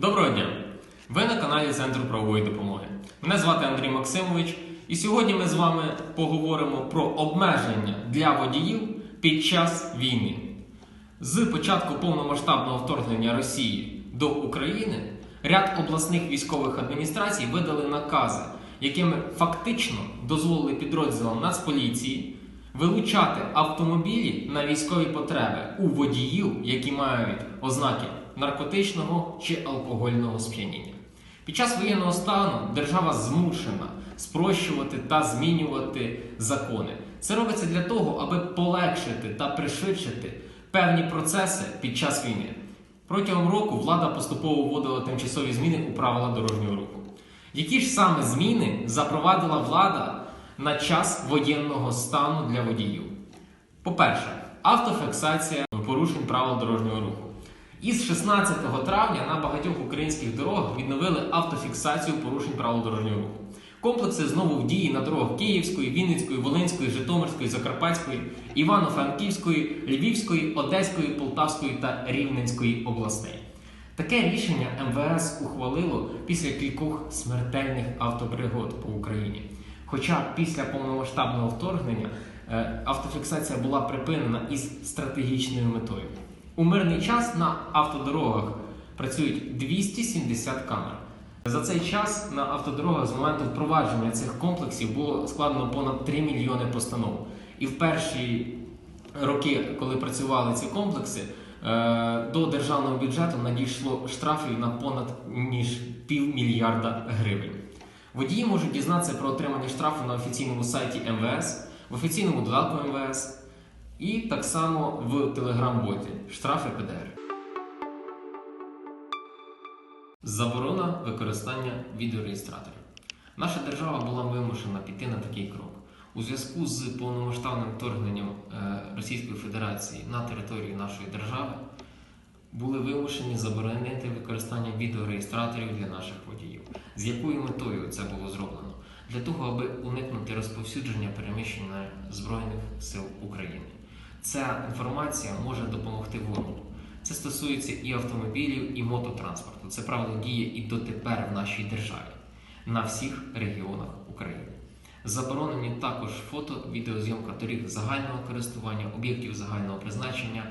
Доброго дня! Ви на каналі Центру правової допомоги. Мене звати Андрій Максимович, і сьогодні ми з вами поговоримо про обмеження для водіїв під час війни. З початку повномасштабного вторгнення Росії до України ряд обласних військових адміністрацій видали накази, якими фактично дозволили підрозділам Нацполіції вилучати автомобілі на військові потреби у водіїв, які мають ознаки наркотичного чи алкогольного сп'яніння. Під час воєнного стану держава змушена спрощувати та змінювати закони. Це робиться для того, аби полегшити та пришвидшити певні процеси під час війни. Протягом року влада поступово вводила тимчасові зміни у правила дорожнього руху. Які ж саме зміни запровадила влада на час воєнного стану для водіїв? По-перше, автофіксація порушень правил дорожнього руху. Із 16 травня на багатьох українських дорогах відновили автофіксацію порушень правил дорожнього руху. Комплекси знову в дії на дорогах Київської, Вінницької, Волинської, Житомирської, Закарпатської, Івано-Франківської, Львівської, Одеської, Полтавської та Рівненської областей. Таке рішення МВС ухвалило після кількох смертельних автопригод по Україні. Хоча після повномасштабного вторгнення е, автофіксація була припинена із стратегічною метою. У мирний час на автодорогах працюють 270 камер. За цей час на автодорогах з моменту впровадження цих комплексів було складено понад 3 мільйони постанов. І в перші роки, коли працювали ці комплекси, е, до державного бюджету надійшло штрафів на понад ніж півмільярда гривень. Водії можуть дізнатися про отримання штрафу на офіційному сайті МВС, в офіційному додатку МВС і так само в телеграм-боті штрафи ПДР. Заборона використання відеореєстраторів. Наша держава була вимушена піти на такий крок. У зв'язку з повномасштабним вторгненням е, Російської Федерації на територію нашої держави були вимушені заборонити використання відеореєстраторів для наших водіїв. З якою метою це було зроблено? Для того, аби уникнути розповсюдження переміщення Збройних сил України. Ця інформація може допомогти ворогу. Це стосується і автомобілів, і мототранспорту. Це правило діє і дотепер в нашій державі на всіх регіонах України. Заборонені також фото, відеозйомка доріг загального користування, об'єктів загального призначення,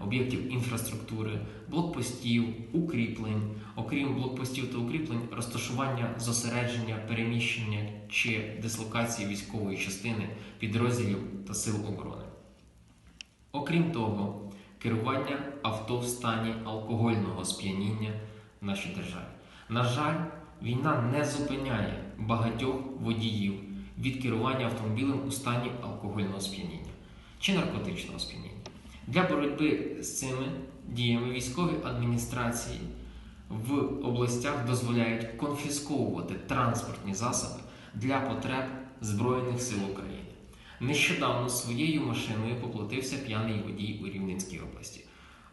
об'єктів інфраструктури, блокпостів, укріплень, окрім блокпостів та укріплень, розташування зосередження, переміщення чи дислокації військової частини, підрозділів та сил оборони. Окрім того, керування авто в стані алкогольного сп'яніння в нашій державі. На жаль, війна не зупиняє багатьох водіїв від керування автомобілем у стані алкогольного сп'яніння чи наркотичного сп'яніння. Для боротьби з цими діями військові адміністрації в областях дозволяють конфісковувати транспортні засоби для потреб Збройних сил України. Нещодавно своєю машиною поплатився п'яний водій у Рівненській області.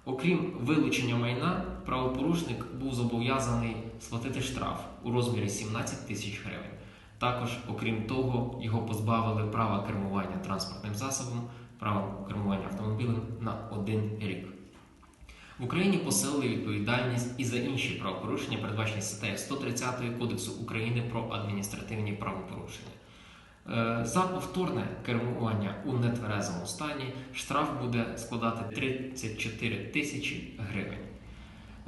Окрім вилучення майна, правопорушник був зобов'язаний сплатити штраф у розмірі 17 тисяч гривень. Також, окрім того, його позбавили права кермування транспортним засобом, права кермування автомобілем на один рік. В Україні посилили відповідальність і за інші правопорушення, передбачені статтею 130 Кодексу України про адміністративні правопорушення. Е, За повторне кермування у нетверезому стані штраф буде складати 34 тисячі гривень.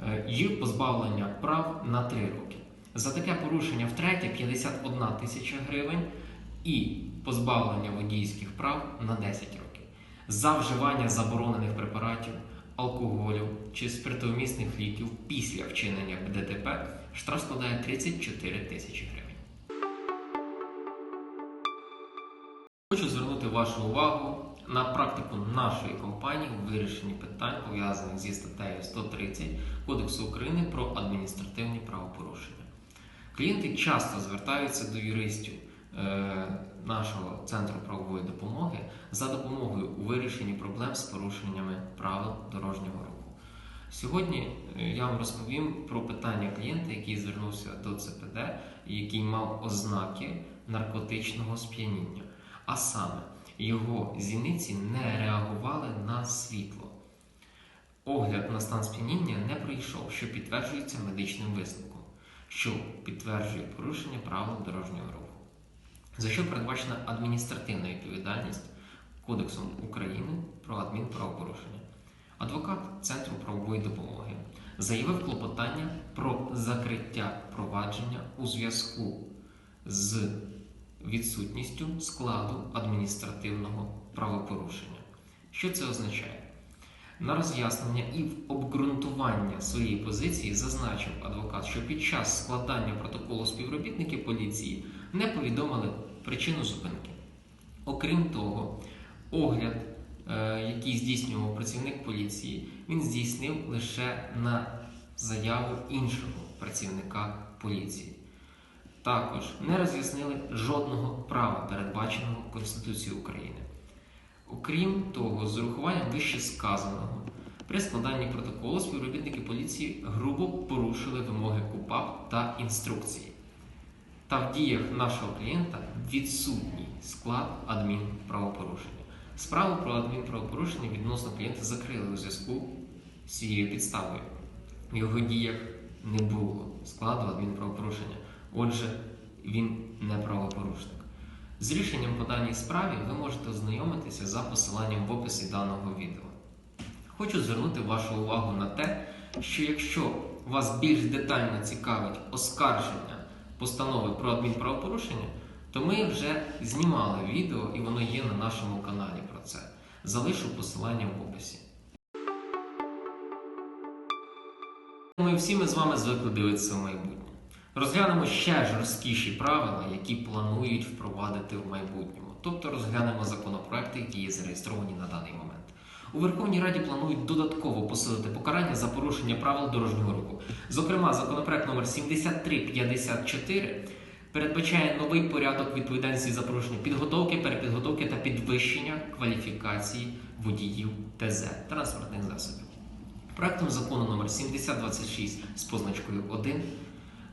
Е, І позбавлення прав на 3 роки. За таке порушення втретє 51 тисяча гривень і позбавлення водійських прав на 10 років. За вживання заборонених препаратів, алкоголю чи спиртовмісних ліків після вчинення ДТП штраф складає 34 тисячі гривень. Хочу звернути вашу увагу на практику нашої компанії у вирішенні питань, пов'язаних зі статтею 130 Кодексу України про адміністративні правопорушення. Клієнти часто звертаються до юристів е, нашого центру правової допомоги за допомогою у вирішенні проблем з порушеннями правил дорожнього руху. Сьогодні е, я вам розповім про питання клієнта, який звернувся до ЦПД який мав ознаки наркотичного сп'яніння. А саме, його зіниці не реагували на світло. Огляд на стан сп'яніння не пройшов, що підтверджується медичним висновком, що підтверджує порушення правил дорожнього руху, за що передбачена адміністративна відповідальність Кодексом України про адмінправопорушення. Адвокат Центру правової допомоги заявив клопотання про закриття провадження у зв'язку з відсутністю складу адміністративного правопорушення. Що це означає? На роз'яснення і в обґрунтування своєї позиції зазначив адвокат, що під час складання протоколу співробітники поліції не повідомили причину зупинки. Окрім того, огляд, е, який здійснював працівник поліції, він здійснив лише на заяву іншого працівника поліції. Також не роз'яснили жодного права, передбаченого Конституцією України. Окрім того, з урахуванням вище сказаного, при складанні протоколу співробітники поліції грубо порушили вимоги КУПАП та інструкції. Та в діях нашого клієнта відсутній склад адмінправопорушення. Справу про адмінправопорушення відносно клієнта закрили у зв'язку з цією підставою. В його діях не було складу адмінправопорушення. Отже, він не правопорушник. З рішенням по даній справі ви можете ознайомитися за посиланням в описі даного відео. Хочу звернути вашу увагу на те, що якщо вас більш детально цікавить оскарження постанови про адмінправопорушення, то ми вже знімали відео і воно є на нашому каналі про це. Залишу посилання в описі. Ми всі ми з вами звикли дивитися в майбутнє. Розглянемо ще жорсткіші правила, які планують впровадити в майбутньому. Тобто розглянемо законопроекти, які є зареєстровані на даний момент. У Верховній Раді планують додатково посилити покарання за порушення правил дорожнього руху. Зокрема, законопроект номер 7354 передбачає новий порядок відповідальності за порушення підготовки, перепідготовки та підвищення кваліфікації водіїв ТЗ транспортних засобів. Проектом закону номер 7026 з позначкою 1 е,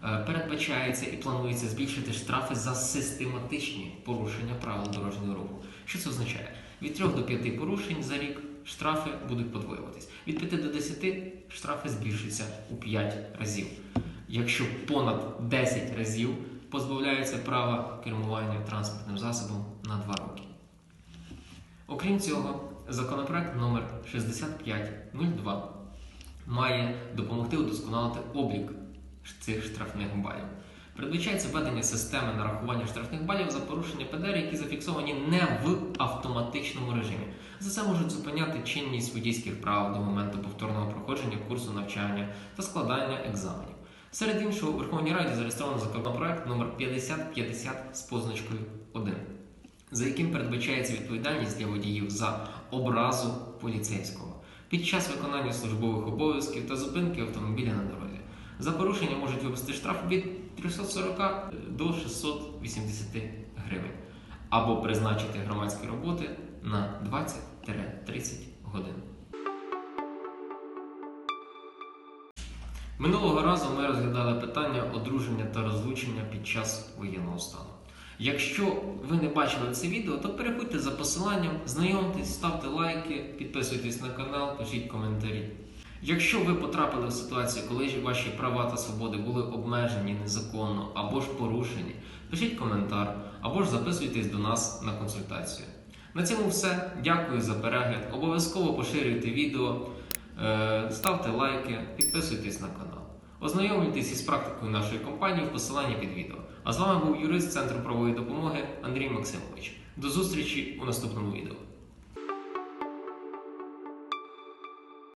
передбачається і планується збільшити штрафи за систематичні порушення правил дорожнього руху. Що це означає? Від 3 до 5 порушень за рік штрафи будуть подвоюватись. Від 5 до 10 штрафи збільшаться у 5 разів. Якщо понад 10 разів позбавляється права кермування транспортним засобом на 2 роки. Окрім цього, законопроект номер 6502 має допомогти удосконалити облік цих штрафних балів. Передбачається введення системи нарахування штрафних балів за порушення ПДР, які зафіксовані не в автоматичному режимі. За це можуть зупиняти чинність водійських прав до моменту повторного проходження курсу навчання та складання екзаменів. Серед іншого, у Верховній Раді зареєстровано законопроект номер 5050 з позначкою 1, за яким передбачається відповідальність для водіїв за образу поліцейського під час виконання службових обов'язків та зупинки автомобіля на дорозі. За порушення можуть випустити штраф від 340 до 680 гривень або призначити громадські роботи на 20-30 годин. Минулого разу ми розглядали питання одруження та розлучення під час воєнного стану. Якщо ви не бачили це відео, то переходьте за посиланням, знайомтесь, ставте лайки, підписуйтесь на канал, пишіть коментарі. Якщо ви потрапили в ситуацію, коли ваші права та свободи були обмежені незаконно або ж порушені, пишіть коментар або ж записуйтесь до нас на консультацію. На цьому все. Дякую за перегляд. Обов'язково поширюйте відео, е, ставте лайки, підписуйтесь на канал. Ознайомлюйтесь із практикою нашої компанії в посиланні під відео. А з вами був юрист Центру правової допомоги Андрій Максимович. До зустрічі у наступному відео.